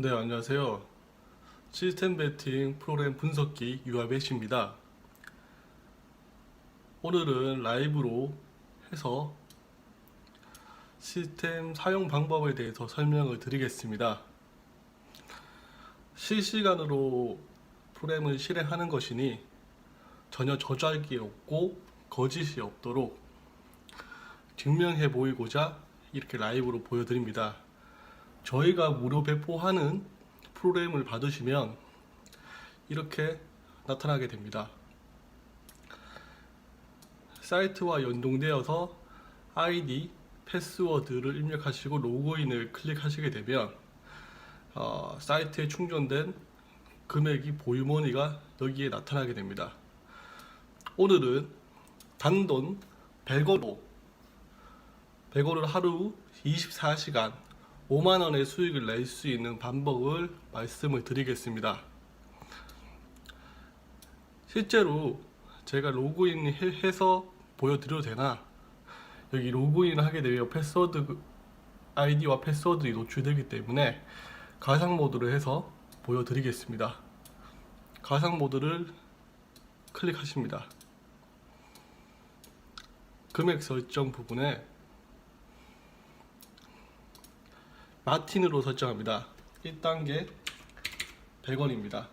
네, 안녕하세요. 시스템 배팅 프로그램 분석기 유아배시입니다. 오늘은 라이브로 해서 시스템 사용 방법에 대해서 설명을 드리겠습니다. 실시간으로 프로그램을 실행하는 것이니 전혀 저작이 없고 거짓이 없도록 증명해 보이고자 이렇게 라이브로 보여드립니다. 저희가 무료 배포하는 프로그램을 받으시면 이렇게 나타나게 됩니다. 사이트와 연동되어서 아이디, 패스워드를 입력하시고 로그인을 클릭하시게 되면 어, 사이트에 충전된 금액이 보유머니가 여기에 나타나게 됩니다. 오늘은 단돈 100원으로 100원을 하루 24시간 5만 원의 수익을 낼 수 있는 방법을 말씀을 드리겠습니다. 실제로 제가 로그인 해- 해서 보여드려도 되나? 여기 로그인을 하게 되면 패스워드 그 아이디와 패스워드가 노출되기 때문에 가상 모드로 해서 보여드리겠습니다. 가상 모드를 클릭하십니다. 금액 설정 부분에 마틴으로 설정합니다. 1단계 100원입니다.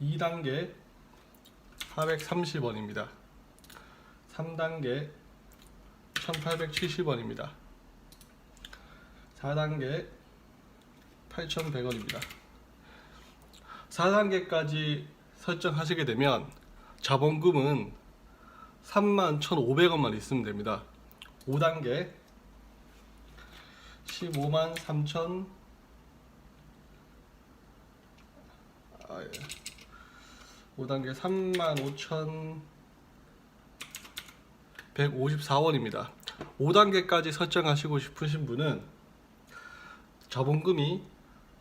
2단계 430원입니다. 3단계 1870원입니다. 4단계 8100원입니다. 4단계까지 설정하시게 되면 자본금은 31,500원만 있으면 됩니다. 5단계 15만 3천 아, 예. 5단계 3만 5천 154원입니다. 5단계까지 설정하시고 싶으신 분은 자본금이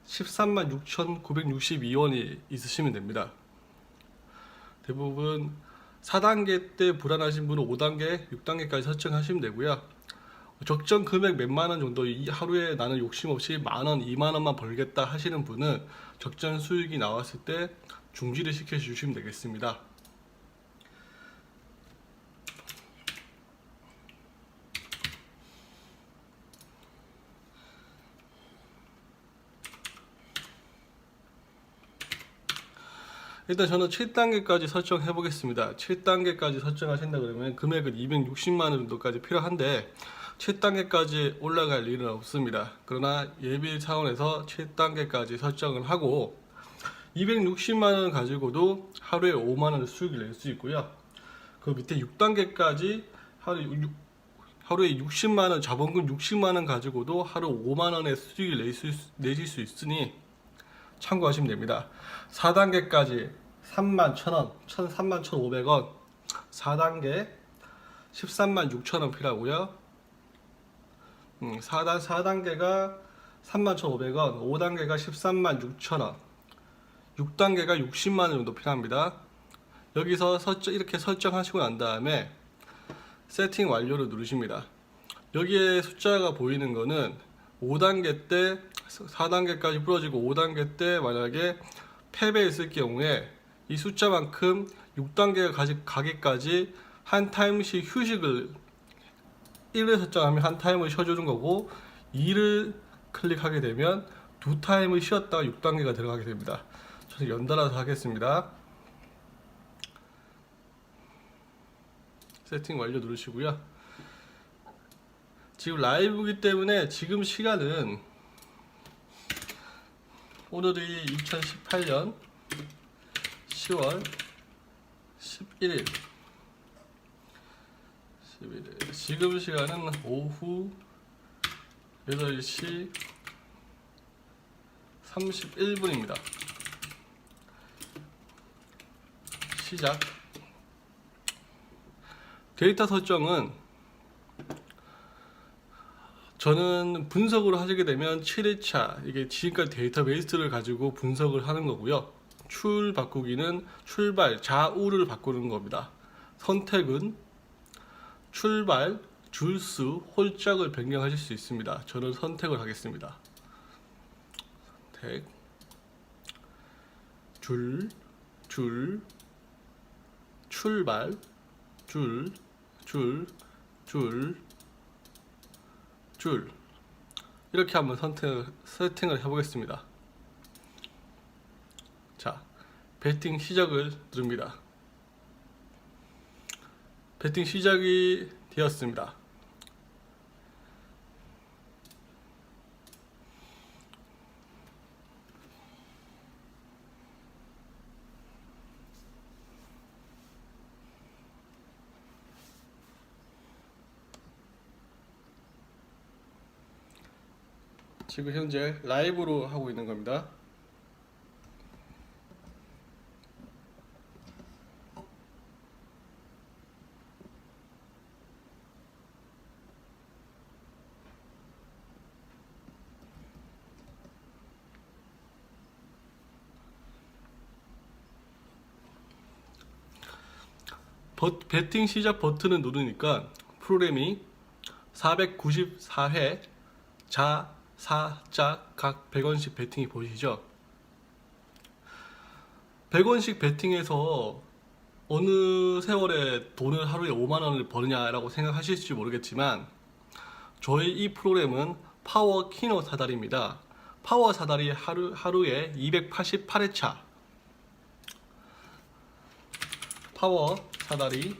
13만 6,962원이 있으시면 됩니다. 대부분 4단계 때 불안하신 분은 5단계, 6단계까지 설정하시면 되고요. 적정 금액 몇만 원 정도 이 하루에 나는 욕심 없이 만 원, 2만 원만 벌겠다 하시는 분은 적정 수익이 나왔을 때 중지를 시켜 주시면 되겠습니다. 일단 저는 7단계까지 설정해 보겠습니다. 7단계까지 설정하신다 그러면 금액은 260만 원 정도까지 필요한데 7단계까지 올라갈 일은 없습니다. 그러나 예비 차원에서 7단계까지 설정을 하고 260만 원 가지고도 하루에 5만 원 수익을 낼 수 있고요. 그 밑에 6단계까지 하루 육- 하루에 60만 원 자본금 60만 원 가지고도 하루 5만 원의 수익을 낼 수, 내실 수 있으니 참고하시면 됩니다. 4단계까지 3만 1,000원, 3만 1,500원, 4단계 13만 6천원 필요하고요. 음, 4단, 4단계가 3만 1,500원, 5단계가 13만 6천원, 6단계가 60만 원 정도 필요합니다. 여기서 설정, 이렇게 설정하시고 난 다음에 세팅 완료를 누르십니다. 여기에 숫자가 보이는 거는 5단계 때 4단계까지 부러지고 5단계 때 만약에 패배했을 경우에 이 숫자만큼 6단계가 가지, 가기까지 한 타임씩 휴식을 1을 설정하면 한 타임을 쉬어주는 거고 2를 클릭하게 되면 두 타임을 쉬었다가 6단계가 들어가게 됩니다. 저는 연달아서 하겠습니다. 세팅 완료 누르시고요. 지금 라이브이기 때문에 지금 시간은 오늘이 2018년 10월 11일 11일 지금 시간은 오후 8시 31분입니다. 시작. 데이터 설정은 저는 분석을 하시게 되면 7회차 이게 지금까지 데이터베이스를 가지고 분석을 하는 거고요. 출 바꾸기는 출발 좌우를 바꾸는 겁니다. 선택은 출발 줄수 홀짝을 변경하실 수 있습니다. 저는 선택을 하겠습니다. 선택 줄, 줄, 출발, 줄, 줄, 줄, 줄 이렇게 한번 선택 세팅을 해보겠습니다. 자, 배팅 시작을 누릅니다. 배팅 시작이 되었습니다. 지금 현재 라이브로 하고 있는 겁니다. 버, 배팅 시작 버튼을 누르니까 프로그램이 494회 자, 사, 짝, 각 100원씩 배팅이 보이시죠? 100원씩 배팅해서 어느 세월에 돈을 하루에 5만 원을 버느냐라고 생각하실지 모르겠지만 저희 이 프로그램은 파워 키노 사다리입니다. 파워 사다리 하루, 하루에 288회차 파워 사다리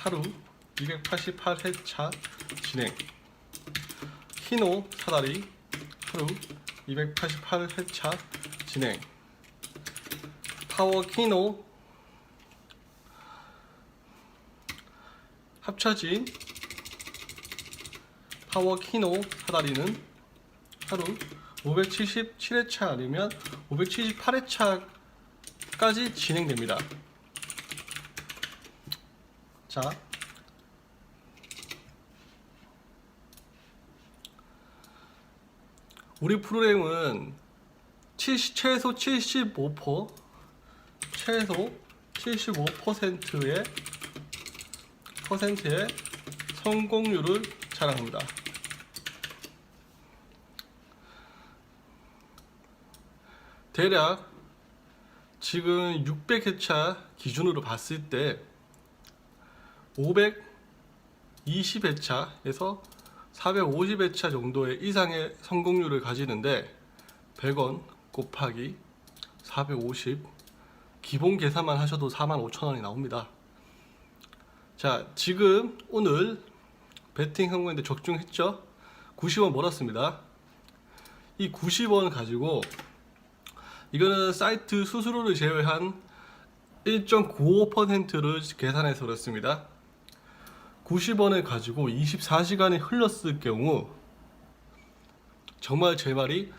하루 288회차 진행 키노 사다리 하루 288회차 진행 파워 키노 합쳐진 파워 키노 사다리는 하루 577회차 아니면 578회차까지 진행됩니다. 자, 우리 프로그램은 70, 최소 75% 최소 75%의 퍼센트의 성공률을 자랑합니다. 대략 지금 600회차 기준으로 봤을 때 520회차에서 450회차 정도의 이상의 성공률을 가지는데 100원 곱하기 450 기본 계산만 하셔도 45,000원이 나옵니다. 자, 지금 오늘 베팅 한국인데 적중했죠? 90원 벌었습니다. 이 90원 가지고 이거는 사이트 수수료를 제외한 1.95%를 계산해서 그렇습니다. 90원을 가지고 24시간이 흘렀을 경우 정말 제 말이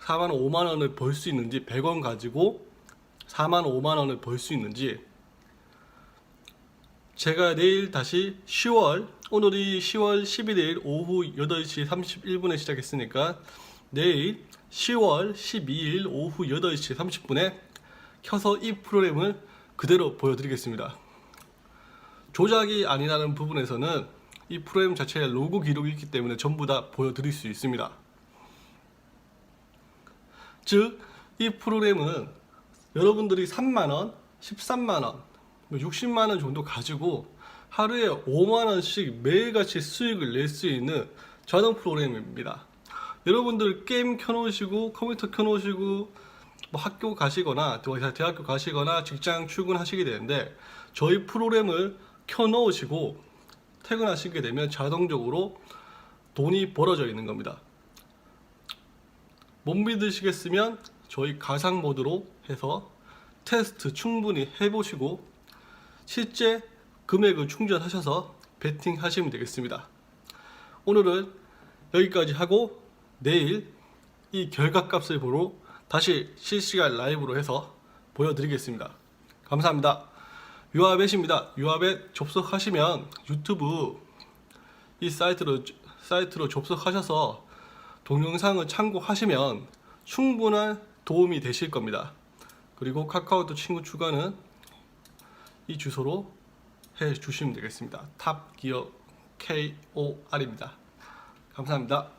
4만 5만 원을 벌 수 있는지 100원 가지고 4만 5만 원을 벌 수 있는지 제가 내일 다시 10월 오늘이 10월 11일 오후 8시 31분에 시작했으니까 내일 10월 12일 오후 8시 30분에 켜서 이 프로그램을 그대로 보여드리겠습니다. 조작이 아니라는 부분에서는 이 프로그램 자체에 로고 기록이 있기 때문에 전부 다 보여드릴 수 있습니다. 즉, 이 프로그램은 여러분들이 3만원, 13만원, 60만원 뭐 정도 가지고 하루에 5만원씩 매일같이 수익을 낼 수 있는 전원 프로그램입니다. 여러분들 게임 켜놓으시고 컴퓨터 켜놓으시고 뭐 학교 가시거나 대학교 가시거나 직장 출근하시게 되는데 저희 프로그램을 켜놓으시고 퇴근하시게 되면 자동적으로 돈이 벌어져 있는 겁니다. 못 믿으시겠으면 저희 가상 모드로 해서 테스트 충분히 해보시고 실제 금액을 충전하셔서 베팅 하시면 되겠습니다. 오늘은 여기까지 하고 내일 이 결과값을 보러 다시 실시간 라이브로 해서 보여드리겠습니다. 감사합니다. 유아벳입니다. 유아벳 접속하시면 유튜브 이 사이트로 사이트로 접속하셔서 동영상을 참고하시면 충분한 도움이 되실 겁니다. 그리고 카카오톡 친구 추가는 이 주소로 해 주시면 되겠습니다. 탑 기업 KOR입니다. 감사합니다.